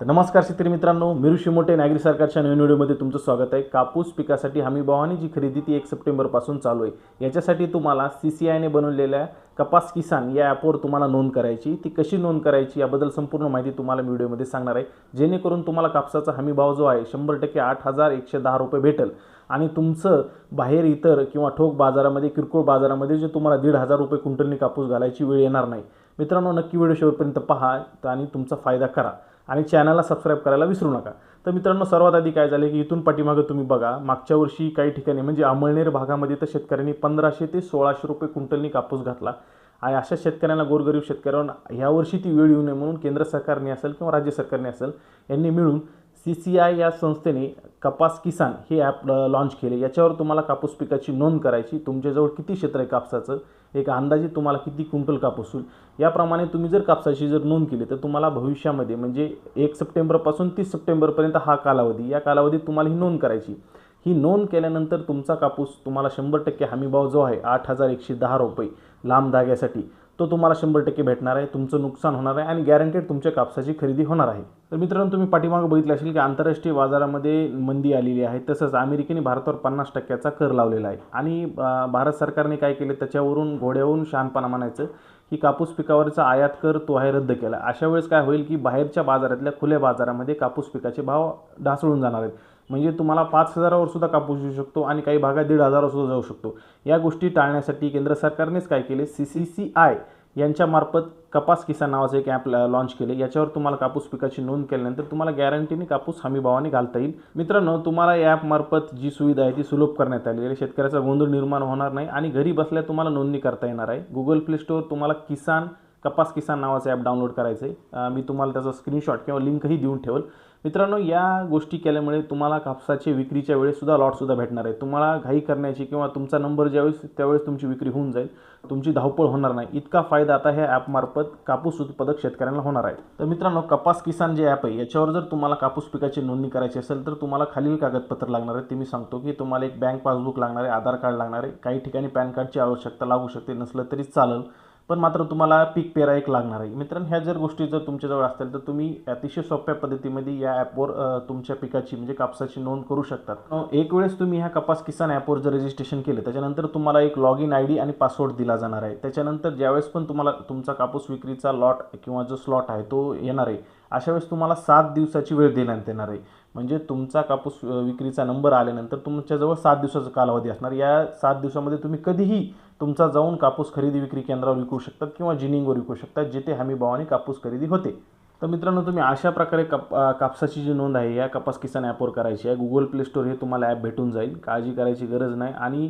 तर नमस्कार शेतकरी मित्रांनो ऋषी मोठे नागरी सरकारच्या नवीन व्हिडिओमध्ये तुमचं स्वागत आहे. कापूस पिकासाठी हमी भावाने जी खरेदी ती एक सप्टेंबरपासून चालू आहे. याच्यासाठी तुम्हाला सी सी आयने बनवलेल्या कपास किसान या ॲपवर तुम्हाला नोंद करायची. ती कशी नोंद करायची याबद्दल संपूर्ण माहिती तुम्हाला मी व्हिडिओमध्ये सांगणार आहे. जेणेकरून तुम्हाला कापसाचा हमी भाव जो आहे शंभर टक्के आठ हजार एकशे दहा रुपये भेटेल. आणि तुमचं बाहेर इतर किंवा ठोक बाजारामध्ये किरकोळ बाजारामध्ये जे तुम्हाला दीड हजार रुपये क्विंटलनी कापूस घालायची वेळ येणार नाही. मित्रांनो नक्की व्हिडिओ शेवटपर्यंत पहा आणि तुमचा फायदा करा. आणि चॅनलला सबस्क्राईब करायला विसरू नका. तर मित्रांनो सर्वात आधी काय झालं की इथून पाठीमागं तुम्ही बघा मागच्या वर्षी काही ठिकाणी म्हणजे अमळनेर भागामध्ये तर शेतकऱ्यांनी पंधराशे ते सोळाशे रुपये क्विंटलनी कापूस घातला. आणि अशा शेतकऱ्यांना गोरगरीब शेतकऱ्यांना यावर्षी ती वेळ येऊ नये म्हणून केंद्र सरकारने असेल किंवा राज्य सरकारने असेल यांनी मिळून सी सी आय या संस्थेने कपास किसान हे ॲप लॉन्च केले. याच्यावर तुम्हाला कापूस पिकाची नोंद करायची. तुमच्याजवळ किती क्षेत्र आहे कापसाचं? एक अंदाजे तुम्हाला किती क्विंटल कापूस होईल? याप्रमाणे तुम्ही जर कापसाची जर नोंद केली तर तुम्हाला भविष्यामध्ये म्हणजे एक सप्टेंबरपासून तीस सप्टेंबरपर्यंत हा कालावधी या कालावधीत तुम्हाला ही नोंद करायची. ही नोंद केल्यानंतर तुमचा कापूस तुम्हाला शंभर टक्के हमीभाव जो आहे आठ हजार एकशे दहा रुपये लांब धाग्यासाठी. तो तुम्हाला शंभर टक्के भेटणार आहे तुमचं नुकसान होणार आहे आणि गॅरंटेड तुमच्या कापसाची खरेदी होणार आहे. तर मित्रांनो तुम्ही पाठीमागं बघितलं असेल की आंतरराष्ट्रीय बाजारामध्ये मंदी आलेली आहे तसंच अमेरिकेने भारतावर पन्नास टक्क्याचा कर लावलेला आहे. आणि भारत सरकारने काय केलं त्याच्यावरून घोड्यावरून शहाणपणा म्हणायचं की कापूस पिकावरचा आयात कर तो आहे रद्द केला. अशा वेळेस काय होईल की बाहेरच्या बाजारातल्या खुल्या बाजारामध्ये कापूस पिकाचे भाव ढासळून जाणार आहेत. म्हणजे तुम्हाला पाच हजारावर सुद्धा कापूस येऊ शकतो आणि काही भागात दीड हजारावर सुद्धा जाऊ शकतो. या गोष्टी टाळण्यासाठी केंद्र सरकारनेच काय केले? सी सी सी आय यांच्यामार्फत कपास किसान नावाचं एक ॲप लॉन्च केले. याच्यावर तुम्हाला कापूस पिकाची नोंद केल्यानंतर तुम्हाला गॅरंटीने कापूस हमी भावाने घालता येईल. मित्रांनो तुम्हाला या ॲपमार्फत जी सुविधा आहे ती सुलभ करण्यात आली आहे. शेतकऱ्याचा गोंधळ निर्माण होणार नाही आणि घरी बसल्या तुम्हाला नोंदणी करता येणार आहे. गुगल प्ले स्टोअर तुम्हाला किसान कपास किसान नावाचं ॲप डाउनलोड करायचं आहे मी तुम्हाला त्याचा स्क्रीनशॉट किंवा लिंकही देऊन ठेवल. मित्रांनो या गोष्टी केल्यामुळे तुम्हाला कापसाचे विक्रीच्या वेळेसुद्धा लॉटसुद्धा भेटणार आहे. तुम्हाला घाई करण्याची किंवा तुमचा नंबर ज्यावेळेस त्यावेळेस तुमची विक्री होऊन जाईल तुमची धावपळ होणार नाही. इतका फायदा आता ह्या ॲपमार्फत कापूस उत्पादक शेतकऱ्यांना होणार आहे. तर मित्रांनो कपास किसान जे ॲप आहे याच्यावर जर तुम्हाला कापूस पिकाची नोंदणी करायची असेल तर तुम्हाला खालील कागदपत्र लागणार आहे ते मी सांगतो की तुम्हाला एक बँक पासबुक लागणार आहे आधार कार्ड लागणार आहे. काही ठिकाणी पॅन कार्डची आवश्यकता लागू शकते नसलं तरी चालेल. पण मात्र तुम्हाला पीक पेरा एक लागणार आहे. मित्रांनो ह्या जर गोष्टी जर तुमच्याजवळ असतील तर तुम्ही अतिशय सोप्या पद्धतीमध्ये या ॲपवर तुमच्या पिकाची म्हणजे कापसाची नोंद करू शकतात. एक वेळेस तुम्ही ह्या कपास किसान ॲपवर जर रजिस्ट्रेशन केलं त्याच्यानंतर तुम्हाला एक लॉग इन आय डी आणि पासवर्ड दिला जाणार आहे. त्याच्यानंतर ज्यावेळेस पण तुम्हाला तुमचा कापूस विक्रीचा लॉट किंवा जो स्लॉट आहे तो येणार आहे अशा वेळेस तुम्हाला सात दिवसाची वेळ देण्यात येणार आहे. म्हणजे तुमचा कापूस विक्रीचा नंबर आल्यानंतर तुमच्याजवळ सात दिवसाचा कालावधी असणार. या सात दिवसामध्ये तुम्ही कधीही तुमचा जाऊन कापूस खरेदी विक्री केंद्रावर विकू शकतात किंवा जिनिंगवर विकू शकतात जिथे हमी भावाने कापूस खरेदी होते. तर मित्रांनो तुम्ही अशा प्रकारे कप कापसाची जी नोंद आहे या कपास किसान ॲपवर करायची आहे. गुगल प्ले स्टोर हे तुम्हाला ॲप भेटून जाईल. काळजी करायची गरज नाही. आणि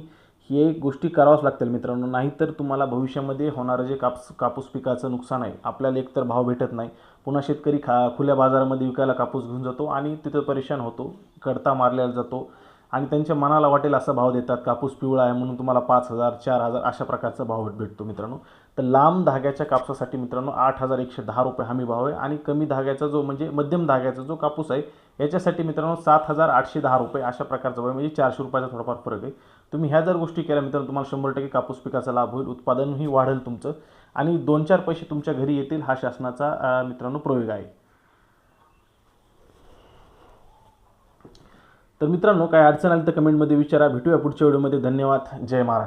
हे गोष्टी कराव्याच लागतील मित्रांनो. नाहीतर तुम्हाला भविष्यामध्ये होणारं जे कापूस कापूस पिकाचं नुकसान आहे आपल्याला एकतर भाव भेटत नाही. पुन्हा शेतकरी खा खुल्या बाजारामध्ये विकायला कापूस घेऊन जातो आणि तिथं परेशान होतो कडता मारलेला जातो आणि त्यांच्या मनाला वाटेल असा भाव देतात. कापूस पिवळा आहे म्हणून तुम्हाला पाच हजार चार हजार अशा प्रकारचा भाव भेटतो मित्रांनो. तर लांब धाग्याच्या कापसासाठी मित्रांनो आठ हजार एकशे दहा रुपये हमी भाव आहे आणि कमी धाग्याचा जो म्हणजे मध्यम धाग्याचा जो कापूस आहे याच्यासाठी मित्रांनो सात हजार आठशे दहा रुपये अशा प्रकारचा भाव म्हणजे चारशे रुपयाचा थोडाफार फरक आहे. तुम्ही ह्या जर गोष्टी केल्या मित्रांनो तुम्हाला शंभर टक्के कापूस पिकाचा लाभ होईल उत्पादनही वाढेल तुमचं आणि दोन चार पैसे तुमच्या घरी येतील हा शासनाचा मित्रांनो प्रयोग आहे. तर मित्रांनो काय अडचण आली तर कमेंटमध्ये विचारा. भेटूया पुढच्या व्हिडिओमध्ये धन्यवाद. जय महाराष्ट्र.